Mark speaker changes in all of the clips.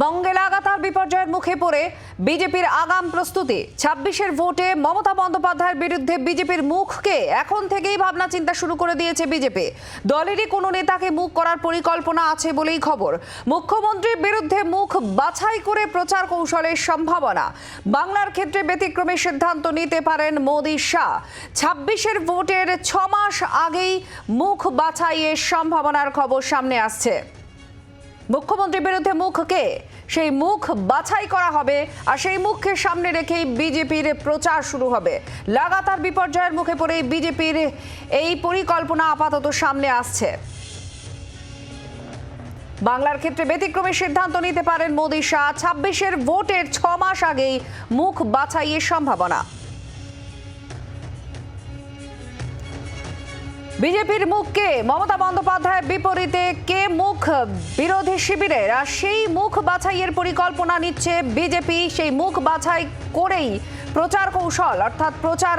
Speaker 1: বঙ্গে লাগাতার বিপর্যয়ের মুখে পড়ে বিজেপির আগাম প্রস্তুতি। ছাব্বিশের ভোটে মমতা বন্দ্যোপাধ্যায়ের বিরুদ্ধে বিজেপির মুখকে এখন থেকেই ভাবনা চিন্তা শুরু করে দিয়েছে বিজেপি। দলেরই কোনো নেতাকে মুখ করার পরিকল্পনা আছে বলেই খবর। মুখ্যমন্ত্রীর বিরুদ্ধে মুখ বাছাই করে প্রচার কৌশলের সম্ভাবনা। বাংলার ক্ষেত্রে ব্যতিক্রমী সিদ্ধান্ত নিতে পারেন মোদী শাহ। ছাব্বিশের ভোটের ছ মাস আগেই মুখ বাছাইয়ের সম্ভাবনার খবর সামনে আসছে। মুখ্যমন্ত্রীর বিরুদ্ধে মুখকে, সেই মুখ বাছাই করা হবে আর সেই মুখকে সামনে রেখেই বিজেপির প্রচার শুরু হবে। লাগাতার বিপর্যয়ের মুখে পড়ে বিজেপির এই পরিকল্পনা আপাতত সামনে আসছে। বাংলার ক্ষেত্রে ব্যতিক্রমী সিদ্ধান্ত নিতে পারেন মোদী শাহ। ছাব্বিশের ভোটের ছ মাস আগেই মুখ বাছাইয়ের সম্ভাবনা। বিজেপির মুখকে মমতা বন্দ্যোপাধ্যায়ের বিপরীতে কে মুখ বিরোধী শিবিরের? আর সেই মুখ বাছাইয়ের পরিকল্পনা নিচ্ছে বিজেপি, সেই মুখ বাছাই করেই প্রচার কৌশল, অর্থাৎ প্রচার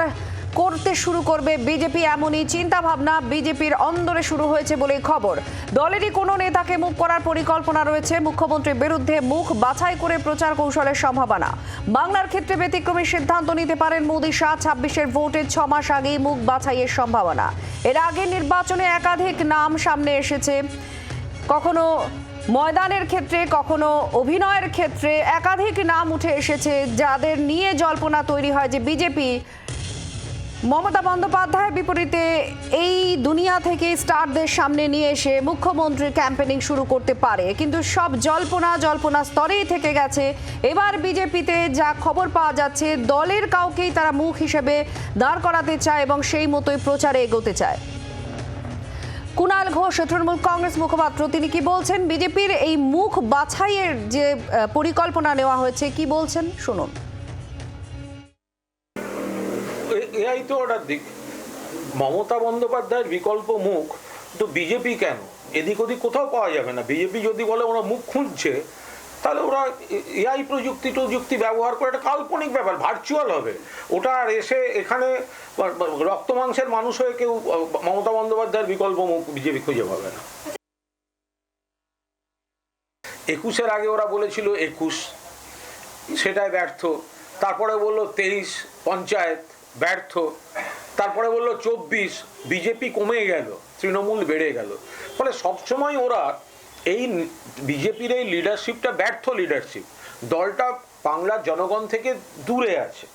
Speaker 1: করতে শুরু করবে বিজেপি এমনই চিন্তা ভাবনা বিজেপির অন্দরে শুরু হয়েছে বলে খবর। দলেরই কোনো নেতাকে মুখ করার পরিকল্পনা রয়েছে মুখ্যমন্ত্রীর বিরুদ্ধে মুখ বাছাই করে প্রচার কৌশলের সম্ভাবনা। বাংলার ক্ষেত্রে ব্যতিক্রমী সিদ্ধান্ত নিতে পারেন মোদী শাহ, ছাব্বিশের ভোটের ছ মাস আগেই মুখ বাছাইয়ের সম্ভাবনা। এর আগে নির্বাচনে একাধিক নাম সামনে এসেছে। কখনো ময়দানের ক্ষেত্রে, কখনো অভিনয়ের ক্ষেত্রে একাধিক নাম উঠে এসেছে যাদের নিয়ে জল্পনা তৈরি হয় যে বিজেপি মমতা বন্দ্যোপাধ্যায়ের বিপরীতে এই দুনিয়া থেকে স্টারদের সামনে নিয়ে এসে মুখ্যমন্ত্রী ক্যাম্পেনিং শুরু করতে পারে। কিন্তু সব জল্পনা জল্পনা স্তরেই থেকে গেছে। এবার বিজেপিতে যা খবর পাওয়া যাচ্ছে, দলের কাউকেই তারা মুখ হিসেবে দাঁড় করাতে চায় এবং সেই মতোই প্রচারে এগোতে চায়। কুণাল ঘোষ, তৃণমূল কংগ্রেস মুখপাত্র, তিনি কি বলছেন? বিজেপির এই মুখ বাছাইয়ের যে পরিকল্পনা নেওয়া হয়েছে, কি বলছেন? শুনুন।
Speaker 2: এআই তো ওটার দিক। মমতা বন্দ্যোপাধ্যায়ের বিকল্প মুখ, তো বিজেপি কেন? এদিক ওদিক কোথাও পাওয়া যাবে না। বিজেপি যদি বলে ওরা মুখ খুঁজছে, তাহলে ওরা এআই প্রযুক্তি প্রযুক্তি ব্যবহার করে একটা কাল্পনিক ব্যাপার ভার্চুয়াল হবে। ওটা আর এসে এখানে রক্ত মাংসের মানুষ হয়ে কেউ মমতা বন্দ্যোপাধ্যায়ের বিকল্প মুখ বিজেপি খুঁজে পাবে না। একুশের আগে ওরা বলেছিল একুশ, সেটাই ব্যর্থ। তারপরে বলল তেইশ, পঞ্চায়েত ব্যর্থ। তারপরে বলল, চব্বিশ, বিজেপি কমে গেল, তৃণমূল বেড়ে গেল। ফলে সবসময় ওরা এই বিজেপির এই লিডারশিপটা ব্যর্থ লিডারশিপ দলটা বাংলার জনগণ থেকে দূরে আছে।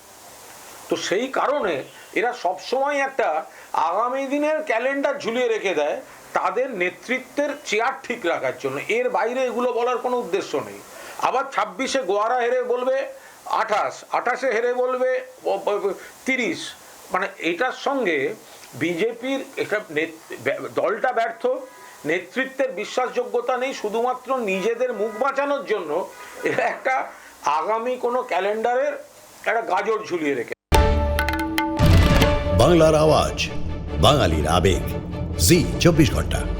Speaker 2: তো সেই কারণে এরা সবসময় একটা আগামী দিনের ক্যালেন্ডার ঝুলিয়ে রেখে দেয়, তাদের নেতৃত্বের চেয়ার ঠিক রাখার জন্য। এর বাইরে এগুলো বলার কোনো উদ্দেশ্য নেই। আবার ছাব্বিশে গোয়ারা হেরে বলবে আঠাশ, আঠাশে হেরে বলবে তিরিশ। মানে এটার সঙ্গে বিজেপির ব্য- দলটা ব্যর্থ, নেতৃত্বের বিশ্বাসযোগ্যতা নেই শুধুমাত্র নিজেদের মুখ বাঁচানোর জন্য। এরা একটা আগামী কোনো ক্যালেন্ডারের একটা গাজর ঝুলিয়ে রেখে
Speaker 3: বাংলার আওয়াজ, বাঙালির আবেগ। জি, চব্বিশ ঘণ্টা।